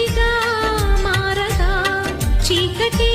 చీకటిగా మారగా చీకటి